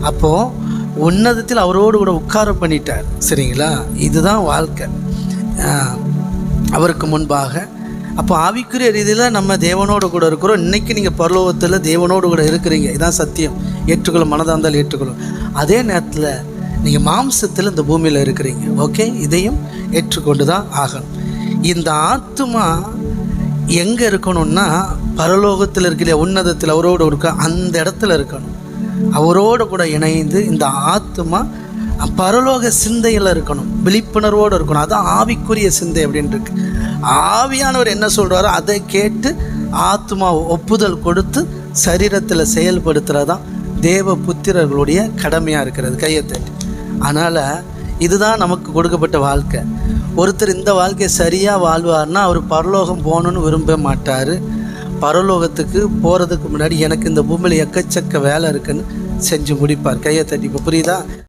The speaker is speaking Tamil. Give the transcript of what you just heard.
அப்போது உன்னதத்தில் அவரோடு கூட உட்கார பண்ணிட்டார். சரிங்களா? இதுதான் வாழ்க்கை. அவருக்கு முன்பாக. அப்போ ஆவிக்குரிய ரீதியில் நம்ம தேவனோடு கூட இருக்கிறோம். இன்றைக்கி நீங்கள் பரலோகத்தில் தேவனோடு கூட இருக்கிறீங்க. இதான் சத்தியம். ஏற்றுக்கொள்ளும் மனதாக இருந்தால் ஏற்றுக்கொள்ளும். அதே நேரத்தில் நீங்கள் மாம்சத்தில் இந்த பூமியில் இருக்கிறீங்க. ஓகே? இதையும் ஏற்றுக்கொண்டு தான் ஆகணும். இந்த ஆத்துமா எங்கே இருக்கணும்னா பரலோகத்தில் இருக்கிற உன்னதத்தில் அவரோடு இருக்க அந்த இடத்துல இருக்கணும். அவரோடு கூட இணைந்து இந்த ஆத்மா பரலோக சிந்தையில் இருக்கணும் விழிப்புணர்வோடு இருக்கணும். அதுதான் ஆவிக்குரிய சிந்தை அப்படின்ட்டு இருக்கு. ஆவியானவர் என்ன சொல்கிறாரோ அதை கேட்டு ஆத்மா ஒப்புதல் கொடுத்து சரீரத்தில் செயல்படுத்துகிறதான் தேவ புத்திரர்களுடைய கடமையாக இருக்கிறது கையை அதனால் இதுதான் நமக்கு கொடுக்கப்பட்ட வாழ்க்கை. ஒருத்தர் இந்த வாழ்க்கையை சரியாக வாழ்வார்னா அவர் பரலோகம் போகணுன்னு விரும்ப மாட்டார். பரலோகத்துக்கு போகிறதுக்கு முன்னாடி எனக்கு இந்த பூமியில் எக்கச்சக்க வேலை இருக்குன்னு செஞ்சு முடிப்பார். கையை தட்டி. இப்போ புரியுதா?